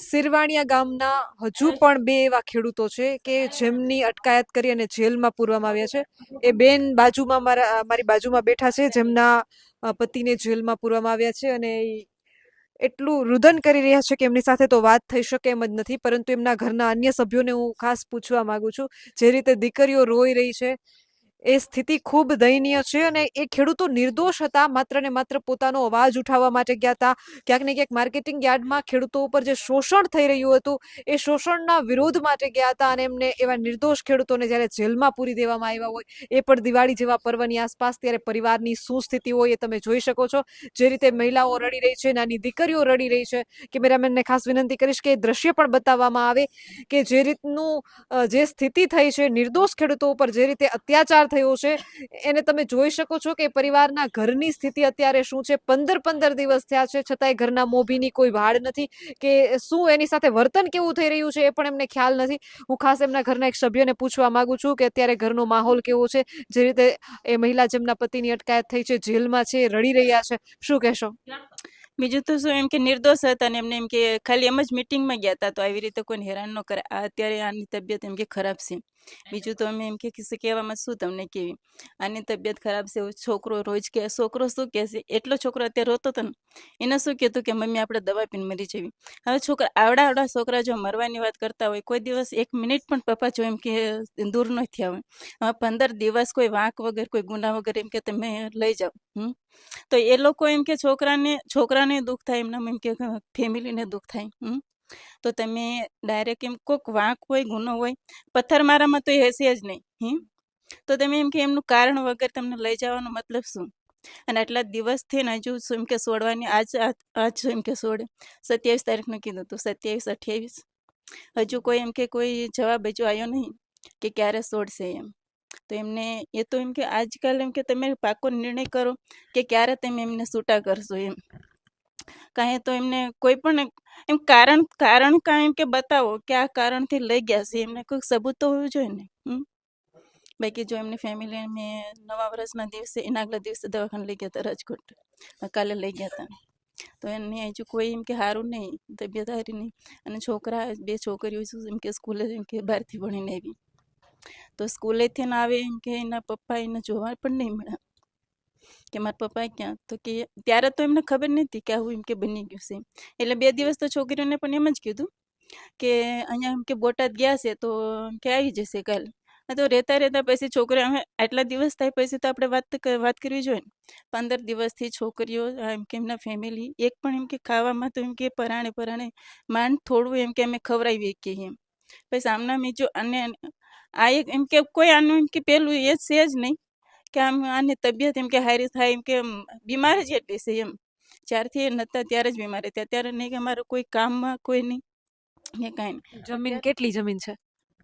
સિરવાણિયા ગામના હજુ પણ બે એવા ખેડૂતો છે કે જેમની અટકાયત કરી અને જેલમાં પૂરવામાં આવ્યા છે. એ બેન બાજુમાં મારા મારી બાજુમાં બેઠા છે, જેમના પતિને જેલમાં પૂરવામાં આવ્યા છે અને એટલું રુદન કરી રહ્યા છે કે એમની સાથે તો વાત થઈ શકે એમ જ નથી, પરંતુ એમના ઘરના અન્ય સભ્યોને હું ખાસ પૂછવા માંગુ છું. જે રીતે દીકરીઓ રોઈ રહી છે એ સ્થિતિ ખૂબ દયનીય છે અને એ ખેડૂતો નિર્દોષ હતા. માત્ર ને માત્ર પોતાનો અવાજ ઉઠાવવા માટે ગયા હતા. ક્યાંક ને ક્યાંક માર્કેટિંગ યાર્ડમાં ખેડૂતો ઉપર જે શોષણ થઈ રહ્યું હતું, એ શોષણના વિરોધ માટે ગયા હતા અને એમને એવા નિર્દોષ ખેડૂતોને જ્યારે જેલમાં પૂરી દેવામાં આવ્યા હોય, એ પણ દિવાળી જેવા પર્વની આસપાસ ત્યારે પરિવારની શું સ્થિતિ હોય એ તમે જોઈ શકો છો. જે રીતે મહિલાઓ રડી રહી છે, નાની દીકરીઓ રડી રહી છે. કેમેરામેનને ખાસ વિનંતી કરીશ કે એ દ્રશ્ય પણ બતાવવામાં આવે કે જે રીતનું જે સ્થિતિ થઈ છે, નિર્દોષ ખેડૂતો ઉપર જે રીતે અત્યાચાર થયો છે. એને તમે જોઈ શકો છો કે પરિવારના ઘરની સ્થિતિ અત્યારે શું છે? પંદર પંદર દિવસ થયા છે, છતાંય ઘરના મોભીની કોઈ વાડ નથી કે શું એની સાથે વર્તન કેવું થઈ રહ્યું છે એ પણ એમને ખ્યાલ નથી. હું ખાસ એમના ઘરના એક સભ્યને પૂછવા માંગુ છું કે અત્યારે ઘરનો માહોલ કેવો છે? જે રીતે એ મહિલા જેમના પતિની અટકાયત થઈ છે, જેલમાં છે, રડી રહ્યા છે. શું કહેશો? બીજું તો શું એમ કે નિર્દોષ હતા અને એમને એમ કે ખાલી એમ જ મિટિંગમાં ગયા હતા તો આવી રીતે કોઈને હેરાન ન કરે અત્યારે આની તબિયત એમ કે ખરાબ છે. બીજું તો અમે એમ કે કહેવામાં શું તમને કેવી? આની તબિયત ખરાબ છે છોકરો રોજ કે, છોકરો શું કહે એટલો છોકરો અત્યારે રોતો હતો ને. એને શું કહેતું કે, મમ્મી, આપણે દવા પીને મરી જવી હવે છોકરા આવડા આવડા છોકરા જો મરવાની વાત કરતા હોય, કોઈ દિવસ એક મિનિટ પણ પપ્પા જો એમ કે, દૂર ન થયા હોય. હવે પંદર દિવસ કોઈ વાંક વગર, કોઈ ગુના વગર એમ કે, તમે લઈ જાઓ. હમ? તો એ લોકો એમ કે, છોકરાને છોકરાને દુઃખ થાય એમના એમ કે, ફેમિલીને દુઃખ થાય. હમ? તો તમે ડાયરેક્ટ એમ કોઈક વાંક હોય, ગુનો હોય પથ્થરમારામાં તો એ હશે જ નહીં, હમ? તો તમે એમ કે એમનું કારણ વગર તમને લઈ જવાનો મતલબ શું? અને આટલા દિવસથી ને હજુ શું કે સોડવાની આજ, આજ- શું કે સોડે? સત્યાવીસ તારીખનું કીધું હતું સત્યાવીસ, અઠ્યાવીસ. હજુ કોઈ એમ કે કોઈ જવાબ હજુ આવ્યો નહીં કે ક્યારે સોડશે એમ. તો એમને એ તો એમ કે આજકાલ એમ કે તમે પાકો નિર્ણય કરો કે ક્યારે તમે એમને છૂટા કરશો એમ. કાંઈ તો એમને કોઈ પણ એમ કારણ કારણ એમ કે બતાવો કે આ કારણથી લઈ ગયા છે, એમને કોઈ સબૂત તો હોવું જોઈએ ને? બાકી જો એમની ફેમિલી મેં નવા વર્ષના દિવસે, એના આગલા દિવસે દવાખાને લઈ ગયા હતા રાજકોટ. કાલે લઈ ગયા હતા. તો એને હજુ કોઈ એમ કે સારું નહીં, તબિયત સારી નહીં. અને છોકરા, બે છોકરીઓ એમ કે સ્કૂલે, એમ કે બહારથી ભણીને આવી. તો સ્કૂલેથી ના આવે એમ કે એના પપ્પા એને જોવા પણ નહીં મળ્યા. કે મારા પપ્પા ક્યાં? તો કે ત્યારે તો એમને ખબર નથી કે આવું એમ કે બની ગયું છે. એટલે બે દિવસ તો છોકરીઓને પણ એમ જ કીધું કે અહીંયા એમ કે બોટાદ ગયા છે તો કે આવી જશે કાલ. તો રહેતા રહેતા પછી છોકરી અમે આટલા દિવસ થાય પછી તો આપણે વાત વાત કરવી જોઈએ ને. પંદર દિવસથી છોકરીઓ એમ કે એમના ફેમિલી એક પણ એમ કે ખાવામાં તો એમ કે પરાણે પરાણે માંડ થોડું એમ કે અમે ખવડાવીએ કે એમ. પછી સામના બીજો અને આ એક એમ કે કોઈ આનું એમ કે પેલું એ છે જ નહીં. કે આમ આની તબિયત એમ કે હારી થાય એમ કે બીમાર જ એટલી છે એમ. જ્યારથી એ નહોતા ત્યારે જ બીમાર હતા. ત્યારે નહીં કે અમારું કોઈ કામમાં કોઈ નહીં. ને કાંઈ નહીં. જમીન કેટલી જમીન છે?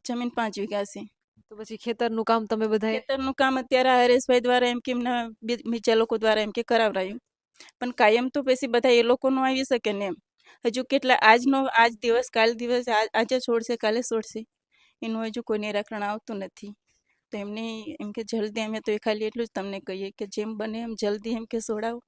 જમીન પાંચ વીઘા છે. તો પછી ખેતરનું કામ તમે બધા ખેતરનું કામ અત્યારે હરેશભાઈ દ્વારા એમ કે એમના બીજા લોકો દ્વારા એમ કે કરાવરાયું પણ કાયમ તો પછી બધા એ લોકોનું આવી શકે ને એમ. હજુ કેટલા આજનો આજ દિવસ કાલ દિવસ આજે છોડશે કાલે છોડશે. એનું હજુ કોઈને રખણ આવતું નથી. તો એમને એમ કે જલ્દી અમે તો એ ખાલી એટલું જ તમને કહીએ કે જેમ બને એમ જલ્દી એમ કે છોડાવો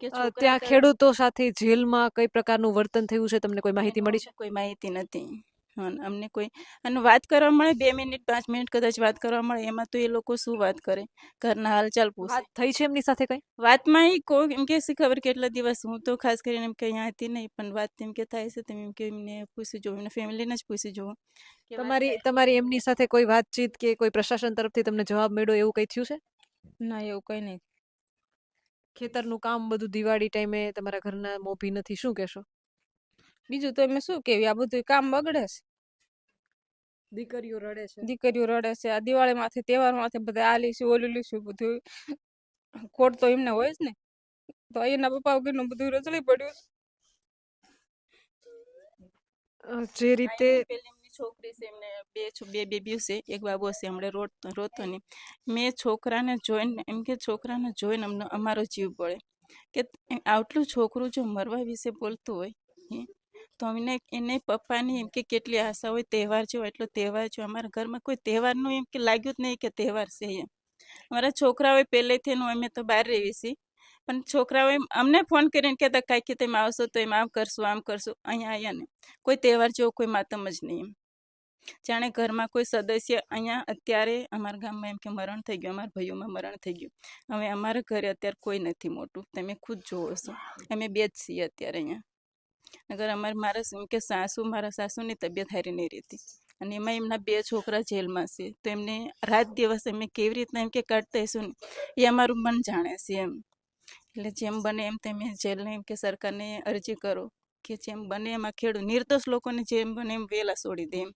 કે ત્યાં ખેડૂતો સાથે જેલમાં કઈ પ્રકારનું વર્તન થયું છે? તમને કોઈ માહિતી મળી છે? કોઈ માહિતી નથી. અમને કોઈ અને વાત કરવા મળે બે મિનિટ પાંચ મિનિટ કદાચ વાત કરવા મળે એમાં તો એ લોકો શું વાત કરે? ઘરના હાલચાલ પૂછે. થઈ છે એમની સાથે કઈ? વાતમાં એ કોઈ એમ કે ખબર કેટલા દિવસ હું તો ખાસ કરીને એમ કે અહીંયા હતી નહીં પણ વાત એમ કે થાય છે તમે એમ કે એમને પૂછી જોઉં એમને ફેમિલીને જ પૂછી જોઉં. તમારી તમારી એમની સાથે કોઈ વાતચીત કે કોઈ પ્રશાસન તરફથી તમને જવાબ મળ્યો એવું કઈ થયું છે? ના એવું કઈ નહીં. ખેતરનું કામ બધું દિવાળી ટાઈમે તમારા ઘરના મોભી નથી શું કહેશો? બીજું તો એમ શું કેવી? આ બધું કામ બગડે છે. દીકરીઓ રડે છે. દીકરીઓ રડે છે. આ દિવાળી માંથી તહેવારમાંથી બધા આ લીશું ઓલું લીશું બધું. ખોટ તો એમને હોય જ ને. તો એના પપ્પા વગરનું બધું રચડી પડ્યું જે રીતે પેલી એમની છોકરી છે એમને બે બે બેબીઓ છે. એક બાબો છે હમણાં રોતો રોતો મેં છોકરાને જોઈને એમ કે છોકરાને જોઈને અમને અમારો જીવ પડે કે આટલું છોકરું જો મરવા વિશે બોલતું હોય હે, તો અમને એને પપ્પાની એમ કે કેટલી આશા હોય તહેવાર જેવો એટલો તહેવાર છે. અમારા ઘરમાં કોઈ તહેવારનું એમ કે લાગ્યું જ નહીં કે તહેવાર છે એમ. અમારા છોકરાઓએ પહેલેથી એનું અમે તો બહાર રહીએ છીએ. પણ છોકરાઓએ અમને ફોન કરીને કહેતા કાંઈક કે તમે આવશો તો એમ આમ કરશું આમ કરશું. અહીંયા અહીંયા ને. કોઈ તહેવાર જેવો કોઈ માતમ જ નહીં એમ. જાણે ઘરમાં કોઈ સદસ્ય અહીંયા અત્યારે અમારા ગામમાં એમ કે મરણ થઈ ગયું અમારા ભાઈઓમાં મરણ થઈ ગયું. હવે અમારા ઘરે અત્યારે કોઈ નથી મોટું. તમે ખુદ જોવો છો. અમે બે જ છીએ અત્યારે અહીંયા. અગર અમારે મારા એમ કે સાસુ, મારા સાસુની તબિયત હારી નહીં રહેતી અને એમાં એમના બે છોકરા જેલમાં છે. તો એમને રાત દિવસ અમે કેવી રીતના એમ કે કાઢતા ને, એ અમારું મન જાણે છે એમ. એટલે જેમ બને એમ તમે જેલને એમ કે સરકારને અરજી કરો. કે જેમ બને એમાં ખેડૂત, નિર્દોષ લોકોને જેમ બને એમ વહેલા છોડી દે એમ.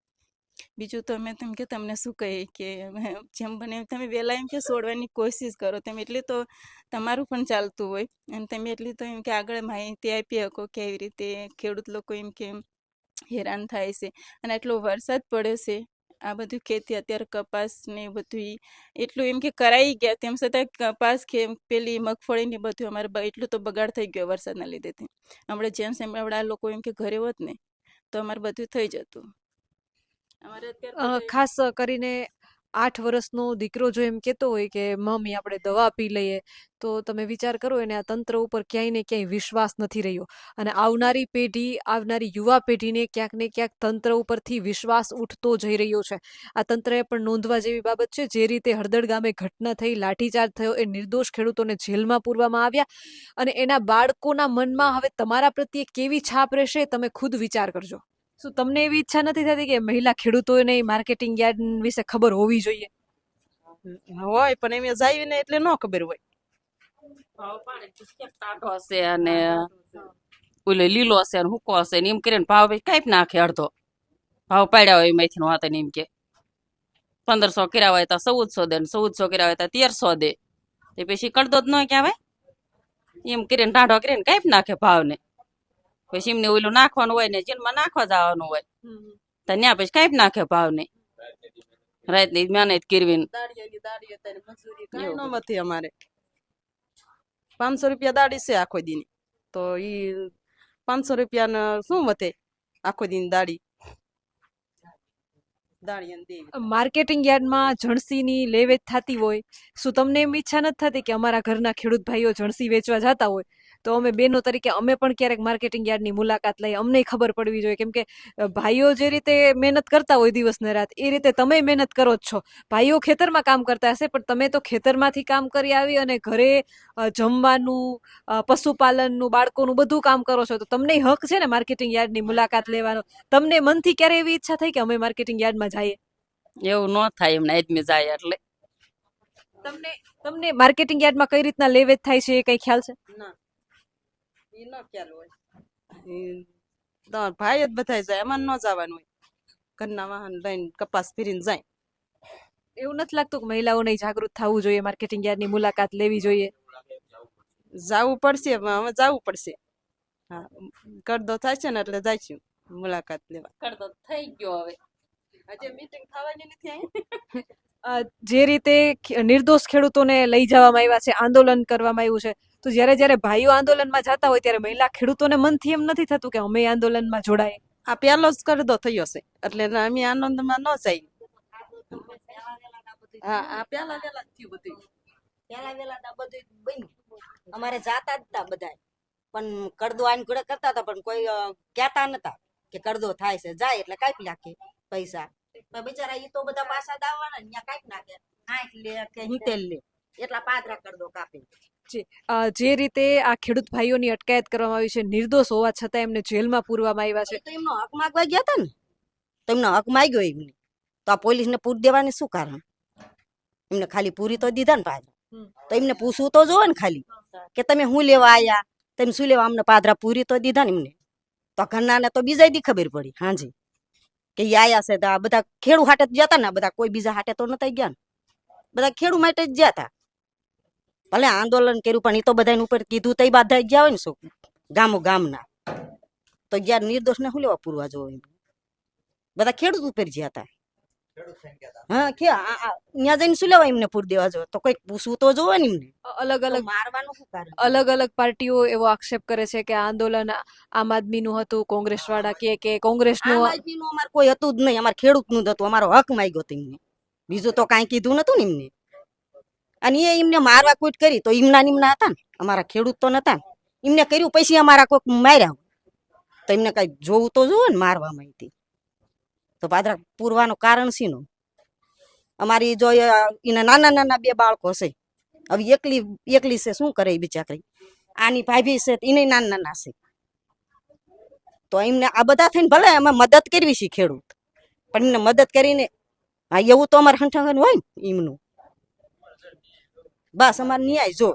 બીજું તો અમે તેમ કે તમને શું કહીએ કે, જેમ બને તમે વહેલા એમ કે છોડવાની કોશિશ કરો. તેમ એટલી તો તમારું પણ ચાલતું હોય. અને તમે એટલી તો એમ કે આગળ માહિતી આપી શકો કે એવી રીતે ખેડૂત લોકો એમ કે હેરાન થાય છે. અને આટલો વરસાદ પડ્યો છે. આ બધું ખેતી અત્યારે કપાસ ને બધું એટલું એમ કે કરાઈ ગયા. તેમ છતાં કપાસ કે પેલી મગફળી ને બધું અમારે એટલું તો બગાડ થઈ ગયો વરસાદના લીધેથી. હમણાં જેમ સેમ આ લોકો એમ કે ઘરે હોત ને, તો અમારે બધું થઈ જતું અમારે અત્યારે અ, બધાય- ખાસ કરીને આઠ વર્ષનો દીકરો જો એમ કહેતો હોય કે મમ્મી આપણે દવા પી લઈએ. તો તમે વિચાર કરો એને આ તંત્ર ઉપર ક્યાંય ને ક્યાંય વિશ્વાસ નથી રહ્યો. અને આવનારી પેઢી આવનારી યુવા પેઢીને ક્યાંક ને ક્યાંક તંત્ર ઉપરથી વિશ્વાસ ઉઠતો જઈ રહ્યો છે. આ તંત્રએ પણ નોંધવા જેવી બાબત છે જે રીતે હળદળ ગામે ઘટના થઈ લાઠીચાર્જ થયો એ નિર્દોષ ખેડૂતોને જેલમાં પૂરવામાં આવ્યા. અને એના બાળકોના મનમાં હવે તમારા પ્રત્યે કેવી છાપ રહેશે તમે ખુદ વિચાર કરજો. શું તમને એવી ઈચ્છા નથી થતી કે મહિલા ખેડૂતોને માર્કેટિંગ યાર્ડ વિશે ખબર હોવી જોઈએ? હોય પણ એમ જાય ને એટલે ન ખબર હોય. ટાઢો હશે અને ઓલો લીલો હશે અને હુકો હશે ને એમ કરીને ભાવ ભાઈ કાંઈ નાખે અડધો. ભાવ પાડ્યા હોય એમાંથી વાત ને એમ કે. પંદરસો કર્યા હોય તો ચૌદસો દે ને ચૌદસો કર્યા હોય તો તેરસો દે. તે પછી કડદો જ ન કહેવાય એમ કરીને ટાઢો કરીને કાંઈ નાખે ભાવને. પછી એમને ઓલું નાખવાનું હોય ને જેલમાં નાખવા જવાનું હોય. તો ત્યાં પછી કાંઈ નાખે ભાવને. રાતની મહેનત કરવી નથી અમારે. પાંચસો રૂપિયા દાડી છે આખો દીની. તો ઈ પાંચસો રૂપિયા શું મથે આખો દીની દાડી માર્કેટિંગ યાર્ડમાં જણસીની લેવેચ થતી હોય. શું તમને એમ ઈચ્છા નથી થતી કે અમારા ઘરના ખેડૂત ભાઈઓ જણસી વેચવા જતા હોય? તો અમે બેનો તરીકે અમે પણ ક્યારેક માર્કેટિંગ યાર્ડની મુલાકાત લઈ અમને ખબર પડવી જોઈએ. કેમ કે ભાઈઓ જે રીતે મહેનત કરતા હોય દિવસ ને રાત એ રીતે તમે મહેનત કરો જ છો. ભાઈઓ ખેતરમાં કામ કરતા હશે પણ તમે તો ખેતરમાંથી કામ કરી આવી અને ઘરે જમવાનું પશુપાલનનું બાળકોનું બધું કામ કરો છો તો તમને હક છે ને માર્કેટિંગ યાર્ડની મુલાકાત લેવાનો? તમને મનથી ક્યારે એવી ઈચ્છા થઈ કે અમે માર્કેટિંગ યાર્ડમાં જઈએ? એવું ન થાય એમને આદમી જાય એટલે. તમને તમને માર્કેટિંગ યાર્ડમાં કઈ રીતના લેવેચ થાય છે એ કઈ ખ્યાલ છે? ના. ઈ ન ખ્યાલ હોય. તમારા ભાઈ જ બધાય જાય એમાં ન જવાનું હોય. ઘરના વાહન લઈને કપાસ ફીરીને જાય. એવું નથી લાગતું કે મહિલાઓને જાગૃત થવું જોઈએ માર્કેટિંગ યાર્ડની મુલાકાત લેવી જોઈએ? જાવું પડશે હવે જવું પડશે. હા કરદો થાય છે ને એટલે જાય છે મુલાકાત લેવા. કરદો થઈ ગયો હવે. આજે મીટિંગ થવાની નથી જે રીતે નિર્દોષ ખેડૂતોને લઈ જવામાં આવ્યા છે આંદોલન કરવામાં આવ્યું છે તો જ્યારે જ્યારે ભાઈઓ આંદોલનમાં જતા હોય ત્યારે મહિલા ખેડૂતોને મનથી એમ નથી થતું કે અમે આંદોલનમાં જોડાય. આ પહેલો જ કરદો થયો છે એટલે અમે આનંદમાં ન જાય. હા આ પહેલા વેલા થયું બધું. પેલા વેલા બધું બન્યું. અમારે જાતા જ હતા બધા પણ કરદો આને ઘોડે કરતા હતા પણ કોઈ કહેતા નતા કે કરદો થાય છે જાય એટલે કાપી નાખે પૈસા. પણ બિચારા એ તો બધા પાછા દાવાના ત્યાં કાપી નાખે. આઠ લે કે હિતેલ લે. એટલા પાદરા કરદો કાપે. જે રીતે આ ખેડૂત ભાઈઓની અટકાયત કરવામાં આવી છે નિર્દોષ હોવા છતાં એમને જેલમાં પૂરવામાં આવ્યા છે. તો એમનો હક માગવા ગયા હતા ને? તો એમનો હક માગ્યો એમને. તો આ પોલીસને પૂરી દેવાની શું કારણ? એમને ખાલી પૂરી તો દીધા ને પાદરા તો એમને પૂછવું તો જોવે ને ખાલી કે તમે શું લેવા આયા? તમે શું લેવા? અમને પાદરા પૂરી તો દીધા ને એમને. તો ઘરનાને તો બીજા દી ખબર પડી હાજી. કે આયા છે તો આ બધા ખેડૂ હાટે જ જતા ને બધા કોઈ બીજા હાટે તો નતા ગયા ને. બધા ખેડૂ માટે જ ગયા તા. ભલે આંદોલન કર્યું પણ એ તો બધાને ઉપર કીધું તો બધા ગયા હોય ને શું? ગામો ગામના. તો ગયા નિર્દોષ ને શું લેવા પૂરવા જોવો એમ? બધા ખેડૂત ઉપર જ્યાં હતા. હા કે આ- આ- જઈને શું લેવા એમને પૂર દેવા જો તો કોઈક પૂછવું તો જોવે ને એમને. અલગ અલગ મારવાનું શું કારણ? અલગ અલગ પાર્ટીઓ એવો આક્ષેપ કરે છે કે આંદોલન આમ આદમીનું હતું કોંગ્રેસ વાળા કે કે કોંગ્રેસનું આમ અમારે કોઈ હતું જ નહીં. અમારે ખેડૂતનું હતું. અમારો હક માંગ્યો હતો એમને બીજું તો કાંઈ કીધું નતું ને એમને. અને એ એમને મારવા કૂટ કરી તો એમના નિમના હતા ને. અમારા ખેડૂત તો નતા. એમને કર્યું, પછી અમારા કોઈક માર્યા તો એમને કઈ જોવું તો જોવે ને મારવામાં અહીંથી તો પાદરા પૂરવાનું કારણ શીનું? અમારી જો એના નાના નાના બે બાળકો છે હવે એકલી એકલી છે, શું કરે એ બિચારી? આની ભાભી છે એને નાના નાના છે. તો એમને આ બધા થઈને ભલે અમે મદદ કરવી છે ખેડૂત. પણ એમને મદદ કરીને, હા, એવું તો અમારે હંઠાંગન હોય ને એમનું બસ અમારે ન્યાય જો.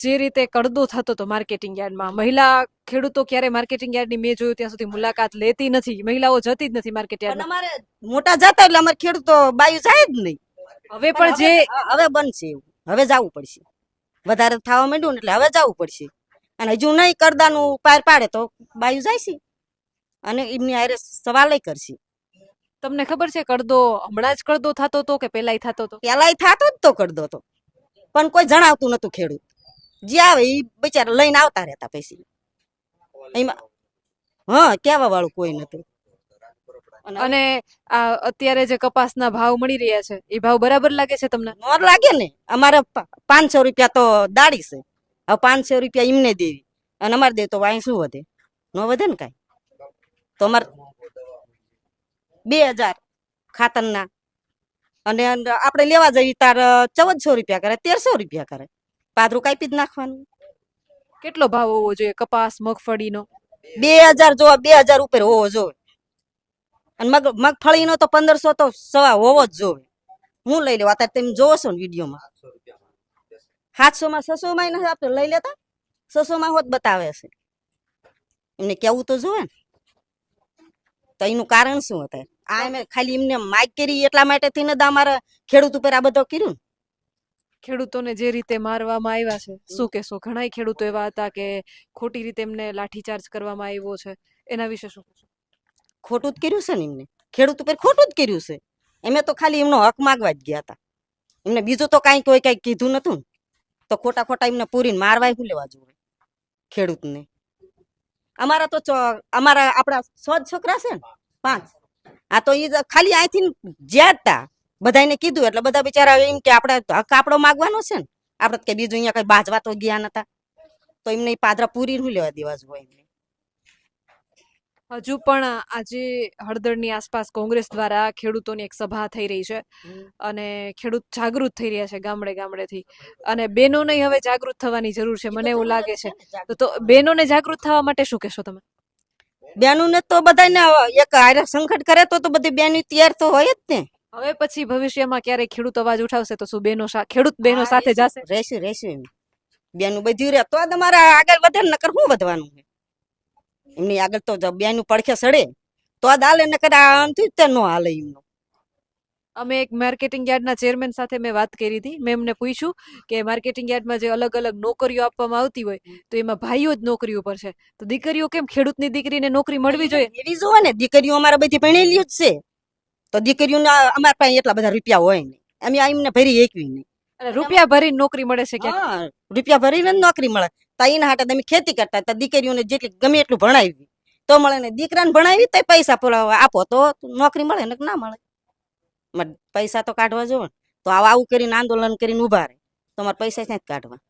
જે રીતે કડદો થતો હતો માર્કેટિંગ યાર્ડમાં મહિલા ખેડૂતો ક્યારે માર્કેટિંગ યાર્ડની મેં જોયું ત્યાં સુધી મુલાકાત લેતી નથી. મહિલાઓ જતી જ નથી માર્કેટ યાર્ડ અમારે મોટા જતા એટલે અમારે ખેડૂતો બાયું જાય જ નહીં. હવે પણ જે હવે- બનશે એવું. હવે જવું પડશે. વધારે થવા માંડ્યું ને એટલે હવે જવું પડશે. અને હજુ નહીં કરદાનું પાર પાડે તો બાયું જાય છે. અને એમની આરે સવાલ કરશે. તમને ખબર છે કડદો હમણાં જ કડદો થતો હતો કે પેલાય થતો હતો? પેલાય થતો જ તો કરદો તો પણ કોઈ જણાવતું નતું ખેડૂત. જે આવે એ બિચારા લઈને આવતા રહેતા પૈસી. એમાં હા કેવા વાળું કોઈ નતું. અને આ અત્યારે જે કપાસના ભાવ મળી રહ્યા છે એ ભાવ બરાબર લાગે છે તમને? મોર લાગે ને. અમારે પા- પાંચસો રૂપિયા તો દાડી છે. હવે પાંચસો રૂપિયા એમને દેવી. અને અમારે દે તો વાય શું વધે? ન વધે ને કાંઈ? તો અમારે બે હજાર ખાતરના. અને આપણે લેવા જઈએ તાર ચૌદસો રૂપિયા કરે તેરસો રૂપિયા કરે. પાદરું કાપી જ નાખવાનું. કેટલો ભાવ હોવો જોઈએ? કપાસ મગફળીનો? બે હજાર જોવા બે હજાર ઉપર હોવો જોઈએ. અને મગ મગફળીનો તો પંદરસો તો સવા હોવો જ જોવે હું લઈ લેવા અત્યારે તમે જોવો છો ને વિડીયોમાં. સાતસો માં છસો માં નથી આપણે લઈ લેતા. છસો માં હોત બતાવે છે. એમને કેવું તો જોવે ને. તો એનું કારણ શું હતું આ એમ ખાલી એમને માઇક કરી એટલા માટે થઈને જ અમારે ખેડૂત ઉપર આ બધો કર્યું ખેડૂતોને જે રીતે મારવામાં આવ્યા છે શું કહેશો? ઘણા ખેડૂતો એવા હતા કે ખોટી રીતે એમને લાઠીચાર્જ કરવામાં આવ્યો છે. એના વિશે શું કહેશો? ખોટું જ કર્યું છે ને એમને. ખેડૂત ઉપર ખોટું જ કર્યું છે. એમે તો ખાલી એમનો હક માગવા જ ગયા હતા. એમને બીજું તો કાંઈ કોઈ કાંઈ કીધું નતું તો ખોટા ખોટા એમને પૂરીને મારવાય શું લેવા જોઈએ ખેડૂતને. અમારા તો અમારા આપણા સો છોકરા છે ને પાંચ. આ તો એ ખાલી અહીંથી જ્યાં હતા બધાને કીધું એટલે બધા બિચારા એમ કે આપણે કાપડો માગવાનો છે ને આપણે કે બીજું અહીંયા કઈ બાજવા તો ગયા નતા. તો એમને પાદરા પૂરી રૂ લેવા દેવા હોય એમને? હજુ પણ આજે હળદરની આસપાસ કોંગ્રેસ દ્વારા ખેડૂતોની એક સભા થઈ રહી છે અને ખેડૂત જાગૃત થઈ રહ્યા છે ગામડે ગામડેથી. અને બહેનોને હવે જાગૃત થવાની જરૂર છે મને એવું લાગે છે તો- તો બહેનોને જાગૃત થવા માટે શું કહેશો તમે? બેનું ને તો બધાને એક આરે સંકટ કરે તો તો બધી બેનું તૈયાર તો હોય જ ને. હવે પછી ભવિષ્યમાં ક્યારે ખેડૂત અવાજ ઉઠાવશે તો શું બેનો સા- ખેડૂત બેનો સાથે જશે? રહેશું રહેશું એમ. બેનું બધું રહે તો તમારે અમારે આગળ વધે નકર શું વધવાનું છે? એમની આગળ તો જ બેનું પડખે સડે તો આ દાલે નકર આમથી જ તે નો હાલે એમનું. અમે એક માર્કેટિંગ યાર્ડના ચેરમેન સાથે મેં વાત કરી હતી. મેં એમને પૂછ્યું કે માર્કેટિંગ યાર્ડમાં જે અલગ અલગ નોકરીઓ આપવામાં આવતી હોય તો એમાં ભાઈઓ જ નોકરીઓ પર છે. તો દીકરીઓ કેમ ખેડૂતની દીકરીને નોકરી મળવી જોઈએ? એવી જોવે ને દીકરીઓ અમારે બધી ભણેલી જ છે. તો દીકરીઓને અમારા પાસે એટલા બધા રૂપિયા હોય નહીં. અમે એમને ભરી એકવી નહીં. રૂપિયા ભરીને નોકરી મળે છે કે રૂપિયા ભરીને નોકરી મળે. તો એના હાટે તમે ખેતી કરતા તો દીકરીઓને જેટલી ગમે એટલું ભણાવી. તો મળે ને દીકરાને ભણાવી તો પૈસા પુરાવા આપો તો નોકરી મળે ને ના મળે? પૈસા તો કાઢવા જો ને તો આવું કરીને આંદોલન કરીને ઊભા રહે. તમારે મારે પૈસા જ કાઢવા?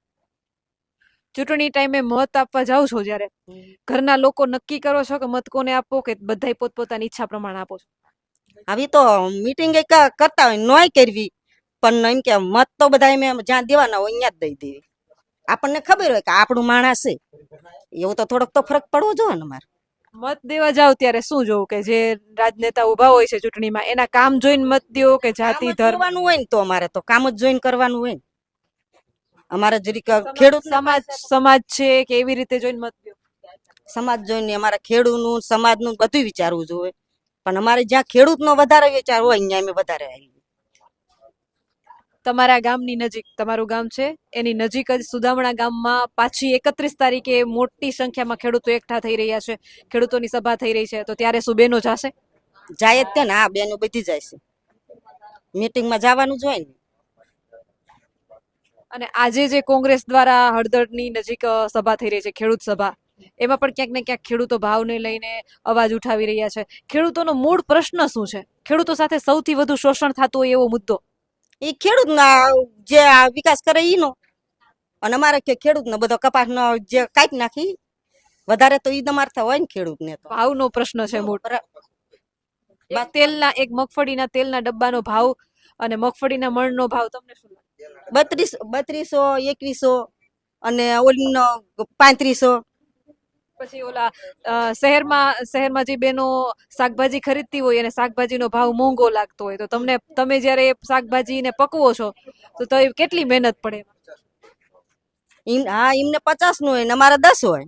ચૂંટણી ટાઈમે મત આપવા જાઓ છો જ્યારે? ઘરના લોકો નક્કી કરો છો કે મત કોને આપો કે બધાય પોતપોતાની ઈચ્છા પ્રમાણે આપો છો? આવી તો મીટિંગ કરતા હોય નોય કરવી. પણ એમ કે મત તો બધા એમ જ્યાં દેવાના હોય અહીંયા જ દઈ દેવી. આપણને ખબર હોય કે આપણું માણસ છે. એવું તો થોડોક તો ફરક પડવો જોઈએ ને મારે. મત દેવા જાવ ત્યારે શું જોવું કે જે રાજનેતા ઊભા હોય છે ચૂંટણીમાં એના કામ જોઈને મત દેવો કે જાતિ ધર્મ? હોય ને તો અમારે તો. કામ જ જોઈને કરવાનું હોય ને. અમારે જરીક ખેડૂત સમાજ સમાજ છે કે એવી રીતે જોઈને મત દો સમાજ જોઈને અમારે ખેડૂતનું સમાજનું બધું વિચારવું જોઈએ. પણ અમારે જ્યાં ખેડૂતનો વધારે વિચાર હોય અહીંયા અમે વધારે આવીએ. તમારા ગામની નજીક તમારું ગામ છે? એની નજીક જ સુદામણા ગામમાં પાછી એકત્રીસ તારીખે મોટી સંખ્યામાં ખેડૂતો એકઠા થઈ રહ્યા છે. ખેડૂતોની સભા થઈ રહી છે. તો ત્યારે શું બેનો જાશે? જાય જ તે ને. હા બેનો બધી જાય છે. મીટિંગમાં જવાનું જ હોય ને. અને આજે જે કોંગ્રેસ દ્વારા હળદરની નજીક સભા થઈ રહી છે ખેડૂત સભા એમાં પણ ક્યાંક ને ક્યાંક ખેડૂતો ભાવને લઈને અવાજ ઉઠાવી રહ્યા છે. ખેડૂતોનો મૂળ પ્રશ્ન શું છે? ખેડૂતો સાથે સૌથી વધુ શોષણ થતું હોય એવો મુદ્દો. એ ખેડૂતના જે વિકાસ કરે એનો અને અમારે કે ખેડૂતને બધો કપાસનો જે કાપી નાખી વધારે તો ઈ દમારતા હોય ને ખેડૂતને તો. ભાવનો પ્રશ્ન છે મોટો. તેલના એક મગફળીના તેલના ડબ્બાનો ભાવ અને મગફળીના મણનો ભાવ તમને શું લાગે? બત્રીસ બત્રીસો એકવીસો અને ઓલીનો પાંત્રીસો. પછી ઓલા શહેરમાં શહેરમાં જે બેનો શાકભાજી ખરીદતી હોય અને શાકભાજીનો ભાવ મોંઘો લાગતો હોય તો તમને તમે જ્યારે શાકભાજીને પકવો છો તો તો કેટલી મહેનત પડે? હા એમને પચાસનું હોય ને અમારે દસ હોય.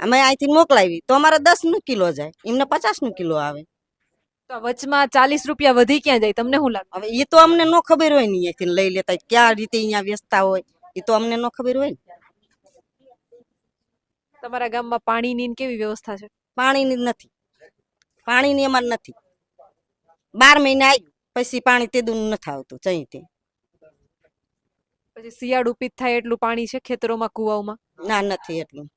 અમે અહીંથી મોકલાવી તો અમારે દસનું કિલો જાય એમને પચાસનું કિલો આવે. તો વચમાં ચાલીસ રૂપિયા વધી ક્યાં જાય તમને શું લાગે? હવે એ તો અમને નો ખબર હોય ને અહીંથી લઈ લેતા ક્યાં રીતે અહીંયા વેચતા હોય એ તો અમને નો ખબર હોય ને. તમારા ગામમાં પાણીની કેવી વ્યવસ્થા છે? પાણીની નથી. પાણીની અમારે નથી. બાર મહિને આવ્યું પછી પાણી તે દૂર નથી આવતું ચઈ તે. પછી શિયાળુ પીત થાય એટલું પાણી છે ખેતરોમાં કુવાઓમાં? ના નથી એટલું.